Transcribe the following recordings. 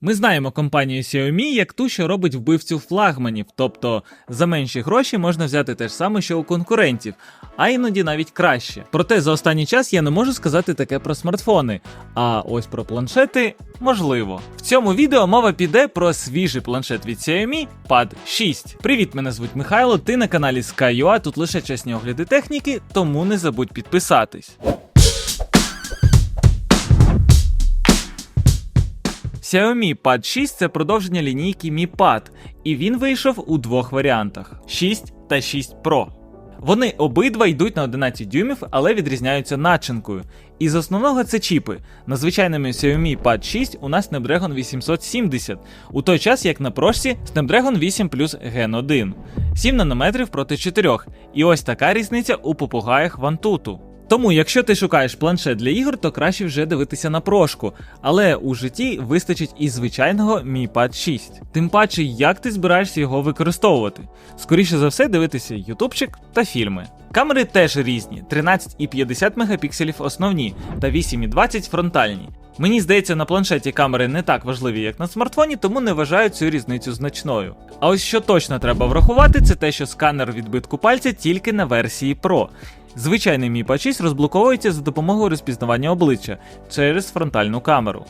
Ми знаємо компанію Xiaomi як ту, що робить вбивцю флагманів, тобто за менші гроші можна взяти те ж саме, що у конкурентів, а іноді навіть краще. Проте за останній час я не можу сказати таке про смартфони. А ось про планшети можливо. В цьому відео мова піде про свіжий планшет від Xiaomi Pad 6. Привіт, мене звуть Михайло. Ти на каналі Sky.ua, Тут лише чесні огляди техніки, тому не забудь підписатись. Xiaomi Pad 6 це продовження лінійки Mi Pad, і він вийшов у двох варіантах: 6 та 6 Pro. Вони обидва йдуть на 11 дюймів, але відрізняються начинкою. Із основного це чіпи. На звичайному Xiaomi Pad 6 у нас Snapdragon 870, у той час як на прошці Snapdragon 8 Plus Gen 1, 7 нанометрів проти 4. І ось така різниця у попугаях Вантуту. Тому, якщо ти шукаєш планшет для ігор, то краще вже дивитися на прошку, але у житті вистачить і звичайного Mi Pad 6. Тим паче, як ти збираєшся його використовувати. Скоріше за все, дивитися ютубчик та фільми. Камери теж різні: 13,50 мегапікселів основні та 8,20 фронтальні. Мені здається, на планшеті камери не так важливі, як на смартфоні, тому не вважаю цю різницю значною. А ось що точно треба врахувати, це те, що сканер відбитку пальця тільки на версії Pro. Звичайний Mi Pad 6 розблоковується за допомогою розпізнавання обличчя через фронтальну камеру.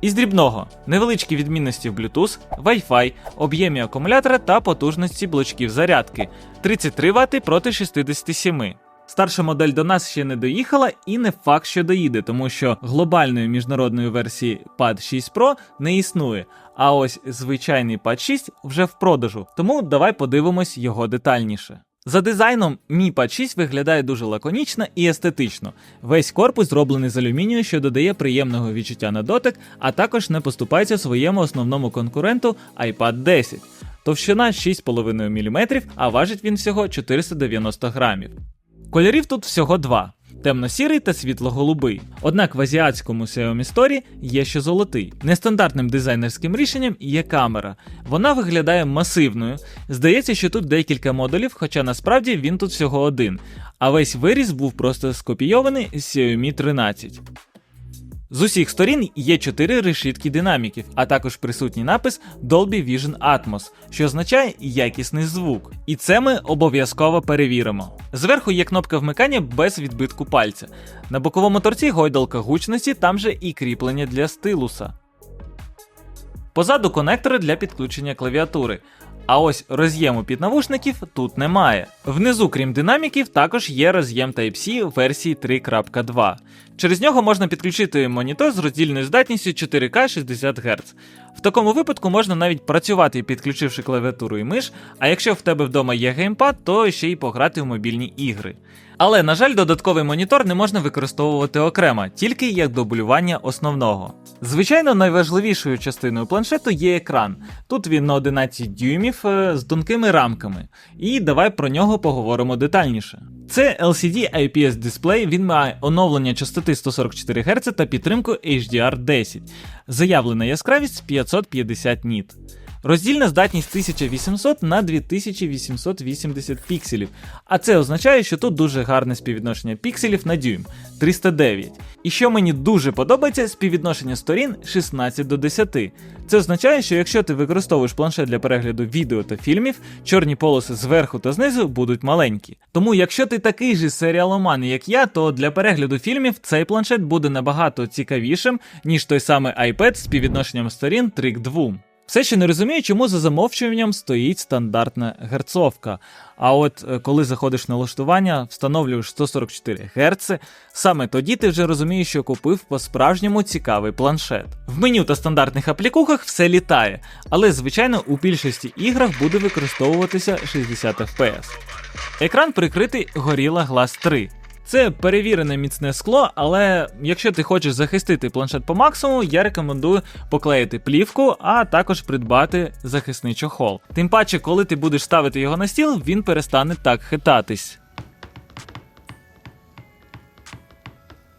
Із дрібного невеличкі відмінності в Bluetooth, Wi-Fi, об'ємі акумулятора та потужності блочків зарядки 33 Вт проти 67. Старша модель до нас ще не доїхала, і не факт, що доїде, тому що глобальної міжнародної версії Pad 6 Pro не існує. А ось звичайний Pad 6 вже в продажу. Тому давай подивимось його детальніше. За дизайном Mi Pad 6 виглядає дуже лаконічно і естетично. Весь корпус зроблений з алюмінію, що додає приємного відчуття на дотик, а також не поступається своєму основному конкуренту iPad 10. Товщина 6,5 мм, а важить він всього 490 грамів. Кольорів тут всього два. Темно-сірий та світло-голубий. Однак в азіатському Xiaomi Store є ще золотий. Нестандартним дизайнерським рішенням є камера. Вона виглядає масивною. Здається, що тут декілька модулів, хоча насправді він тут всього один. А весь виріс був просто скопійований з Xiaomi 13. З усіх сторін є 4 решітки динаміків, а також присутній напис Dolby Vision Atmos, що означає якісний звук. І це ми обов'язково перевіримо. Зверху є кнопка вмикання без відбитку пальця. На боковому торці гойдалка гучності, там же і кріплення для стилуса. Позаду конектори для підключення клавіатури. А ось роз'єму під навушників тут немає. Внизу, крім динаміків, також є роз'єм Type-C версії 3.2. Через нього можна підключити монітор з роздільною здатністю 4К 60 Гц. В такому випадку можна навіть працювати, підключивши клавіатуру і миш, а якщо в тебе вдома є геймпад, то ще й пограти в мобільні ігри. Але, на жаль, додатковий монітор не можна використовувати окремо, тільки як дублювання основного. Звичайно, найважливішою частиною планшету є екран. Тут він на 11 дюймів е, з тонкими рамками. І давай про нього поговоримо детальніше. Це LCD IPS дисплей, він має оновлення частоти 144 Гц та підтримку HDR10. Заявлена яскравість 550 ніт. Роздільна здатність 1800 на 2880 пікселів, а це означає, що тут дуже гарне співвідношення пікселів на дюйм 309. І що мені дуже подобається, співвідношення сторін 16 до 10. Це означає, що якщо ти використовуєш планшет для перегляду відео та фільмів, чорні полоси зверху та знизу будуть маленькі. Тому, якщо ти такий же серіаломан, як я, то для перегляду фільмів цей планшет буде набагато цікавішим, ніж той самий iPad з співвідношенням сторін 3 к 2. Все ще не розумію, чому за замовчуванням стоїть стандартна герцовка. А от е, коли заходиш на налаштування, встановлюєш 144 Гц, саме тоді ти вже розумієш, що купив по-справжньому цікавий планшет. В меню та стандартних аплікухах все літає, але звичайно у більшості іграх буде використовуватися 60 FPS. Екран прикритий Gorilla Glass 3. Це перевірене міцне скло, але якщо ти хочеш захистити планшет по максимуму, я рекомендую поклеїти плівку, а також придбати захисний чохол. Тим паче, коли ти будеш ставити його на стіл, він перестане так хитатись.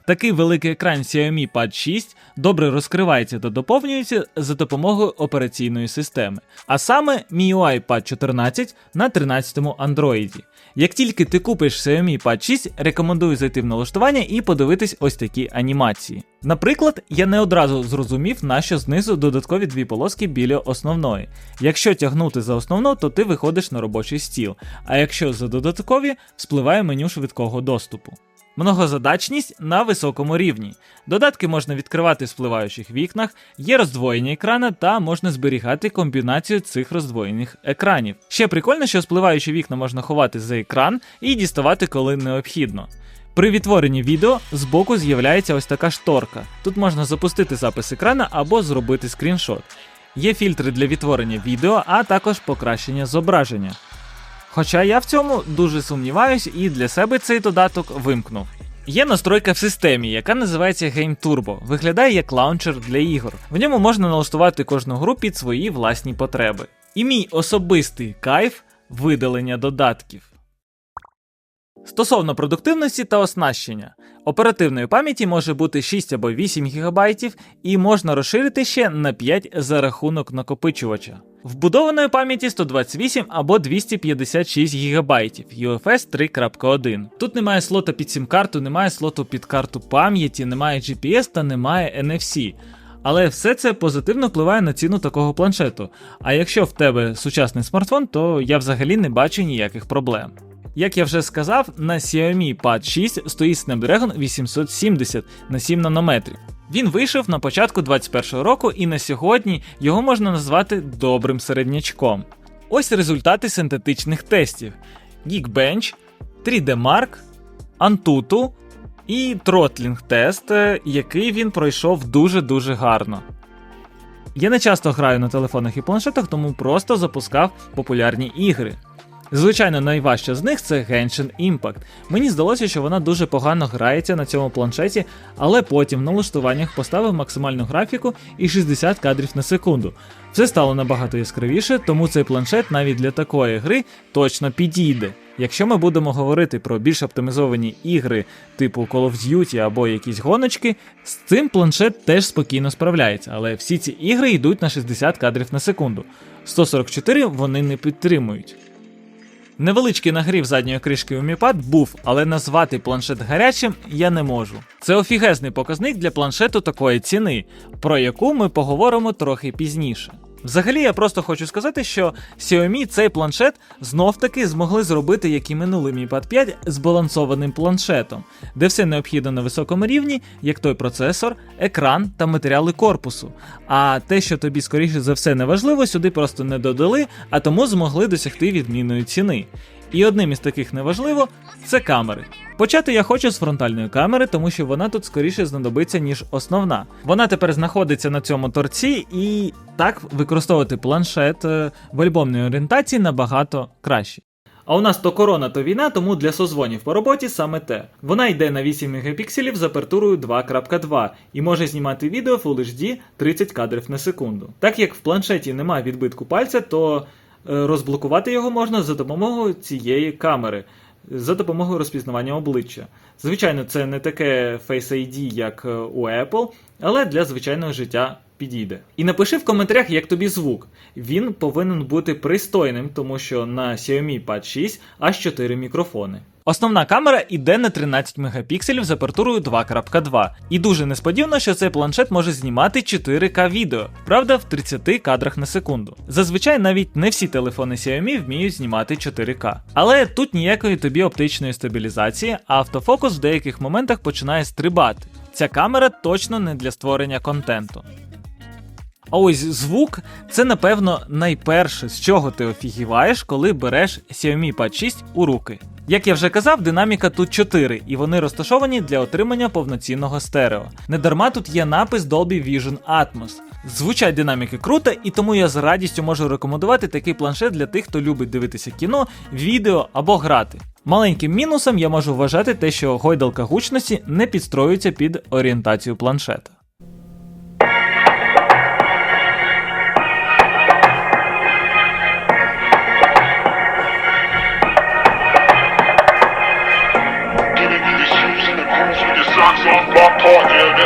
Такий великий екран Xiaomi Pad 6 добре розкривається та доповнюється за допомогою операційної системи, а саме MIUI Pad 14 на 13-му Android. Як тільки ти купиш Xiaomi Pad 6, рекомендую зайти в налаштування і подивитись ось такі анімації. Наприклад, я не одразу зрозумів, нащо знизу додаткові дві полоски біля основної. Якщо тягнути за основну, то ти виходиш на робочий стіл, а якщо за додаткові, спливає меню швидкого доступу. Многозадачність на високому рівні. Додатки можна відкривати в спливаючих вікнах, є роздвоєння екрана та можна зберігати комбінацію цих роздвоєних екранів. Ще прикольно, що спливаючі вікна можна ховати за екран і діставати, коли необхідно. При відтворенні відео збоку з'являється ось така шторка. Тут можна запустити запис екрана або зробити скріншот. Є фільтри для відтворення відео, а також покращення зображення. Хоча я в цьому дуже сумніваюсь і для себе цей додаток вимкнув. Є настройка в системі, яка називається Game Turbo. Виглядає як лаунчер для ігор. В ньому можна налаштувати кожну гру під свої власні потреби. І мій особистий кайф видалення додатків. Стосовно продуктивності та оснащення, оперативної пам'яті може бути 6 або 8 ГБ і можна розширити ще на 5 за рахунок накопичувача. Вбудованої пам'яті 128 або 256 ГБ UFS 3.1. Тут немає слота під сім-карту, немає слоту під карту пам'яті, немає GPS та немає NFC. Але все це позитивно впливає на ціну такого планшету. А якщо в тебе сучасний смартфон, то я взагалі не бачу ніяких проблем. Як я вже сказав, на Xiaomi Pad 6 стоїть Snapdragon 870 на 7 нанометрів. Він вийшов на початку 2021 року, і на сьогодні його можна назвати добрим середнячком. Ось результати синтетичних тестів: Geekbench, 3D Mark, Antutu і Throttling тест, який він пройшов дуже-дуже гарно. Я не часто граю на телефонах і планшетах, тому просто запускав популярні ігри. Звичайно, найважча з них це Genshin Impact. Мені здалося, що вона дуже погано грається на цьому планшеті, але потім в налаштуваннях поставив максимальну графіку і 60 кадрів на секунду. Все стало набагато яскравіше, тому цей планшет навіть для такої гри точно підійде. Якщо ми будемо говорити про більш оптимізовані ігри, типу Call of Duty або якісь гоночки, з цим планшет теж спокійно справляється, але всі ці ігри йдуть на 60 кадрів на секунду. 144 вони не підтримують. Невеличкий нагрів задньої кришки у Mi був, але назвати планшет гарячим я не можу. Це офігезний показник для планшету такої ціни, про яку ми поговоримо трохи пізніше. Взагалі, я просто хочу сказати, що Xiaomi цей планшет знов-таки змогли зробити, як і минулий Mi Pad 5, збалансованим планшетом, де все необхідно на високому рівні, як той процесор, екран та матеріали корпусу. А те, що тобі, скоріше за все, не важливо, сюди просто не додали, а тому змогли досягти відмінної ціни. І одним із таких неважливо це камери. Почати я хочу з фронтальної камери, тому що вона тут скоріше знадобиться, ніж основна. Вона тепер знаходиться на цьому торці, і так використовувати планшет е, в альбомній орієнтації набагато краще. А у нас то корона, то війна, тому для созвонів по роботі саме те. Вона йде на 8 мегапікселів з апертурою 2.2 і може знімати відео Full HD 30 кадрів на секунду. Так як в планшеті немає відбитку пальця, то розблокувати його можна за допомогою цієї камери за допомогою розпізнавання обличчя. Звичайно, це не таке Face ID, як е, у Apple, але для звичайного життя підійде. І напиши в коментарях, як тобі звук. Він повинен бути пристойним, тому що на Xiaomi Pad 6 аж 4 мікрофони. Основна камера йде на 13 мегапікселів з апертурою 2.2. І дуже несподівано, що цей планшет може знімати 4К відео, правда, в 30 кадрах на секунду. Зазвичай навіть не всі телефони Xiaomi вміють знімати 4К. Але тут ніякої тобі оптичної стабілізації, а автофокус в деяких моментах починає стрибати. Ця камера точно не для створення контенту. А ось звук це, напевно, найперше, з чого ти офігіваєш, коли береш Xiaomi Pad 6 у руки. Як я вже казав, динаміка тут 4, і вони розташовані для отримання повноцінного стерео. Недарма тут є напис Dolby Vision Atmos. Звучать динаміки круто, і тому я з радістю можу рекомендувати такий планшет для тих, хто любить дивитися кіно, відео або грати. Маленьким мінусом я можу вважати те, що гойдалка гучності не підстроюється під орієнтацію планшета.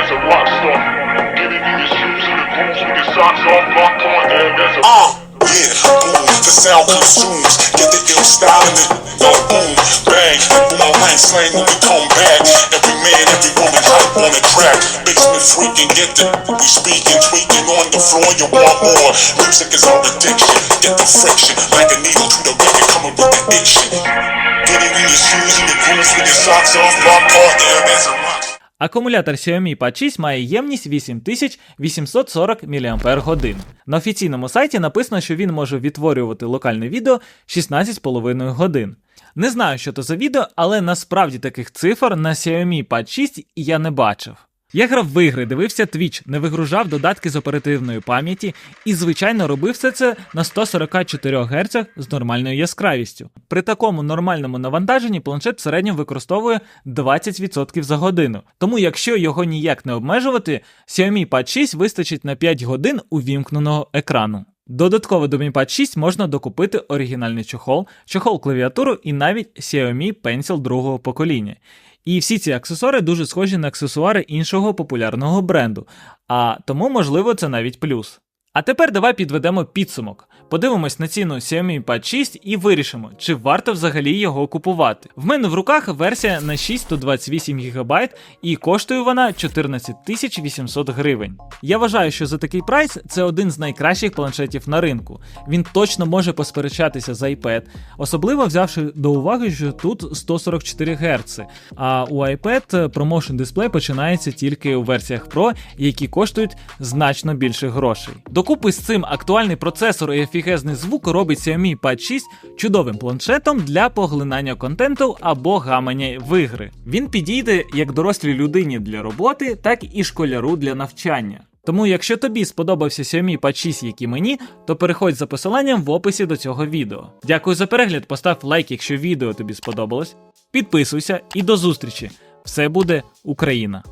Getting in your shoes and the grooves with your socks off, block part, yeah, there's a rock star. Uh, yeah, boom, the sound consumes. Get the ill style in it. Go boom, bang, boom, bang, slang when we come back. Every man, every woman hype on the track. Basement freaking, get the we speaking, tweaking on the floor. You want more? Music is our addiction. Get the friction like a needle to the record, coming with the itching. Get it in your shoes, and your grooves, with your socks off, rock hard, yeah, that's a rock. Акумулятор Xiaomi Pad 6 має ємність 8840 мАч. На офіційному сайті написано, що він може відтворювати локальне відео 16,5 годин. Не знаю, що то за відео, але насправді таких цифр на Xiaomi Pad 6 я не бачив. Я грав в ігри, дивився Twitch, не вигружав додатки з оперативної пам'яті і, звичайно, робив все це на 144 Гц з нормальною яскравістю. При такому нормальному навантаженні планшет в середньому використовує 20% за годину. Тому, якщо його ніяк не обмежувати, Xiaomi Pad 6 вистачить на 5 годин увімкненого екрану. Додатково до Mi Pad 6 можна докупити оригінальний чохол, чохол клавіатуру і навіть Xiaomi Pencil другого покоління. І всі ці аксесуари дуже схожі на аксесуари іншого популярного бренду, а тому, можливо, це навіть плюс. А тепер давай підведемо підсумок. Подивимось на ціну Xiaomi Pad 6 і вирішимо, чи варто взагалі його купувати. В мене в руках версія на 628 ГБ і коштує вона 14 800 гривень. Я вважаю, що за такий прайс це один з найкращих планшетів на ринку. Він точно може посперечатися з iPad, особливо взявши до уваги, що тут 144 Гц, а у iPad ProMotion дисплей починається тільки у версіях Pro, які коштують значно більше грошей. Докупи з цим актуальний процесор і офігезний звук робить Xiaomi Pad 6 чудовим планшетом для поглинання контенту або гамання в ігри. Він підійде як дорослій людині для роботи, так і школяру для навчання. Тому, якщо тобі сподобався Xiaomi Pad 6, як і мені, то переходь за посиланням в описі до цього відео. Дякую за перегляд, постав лайк, якщо відео тобі сподобалось. Підписуйся і до зустрічі! Все буде Україна!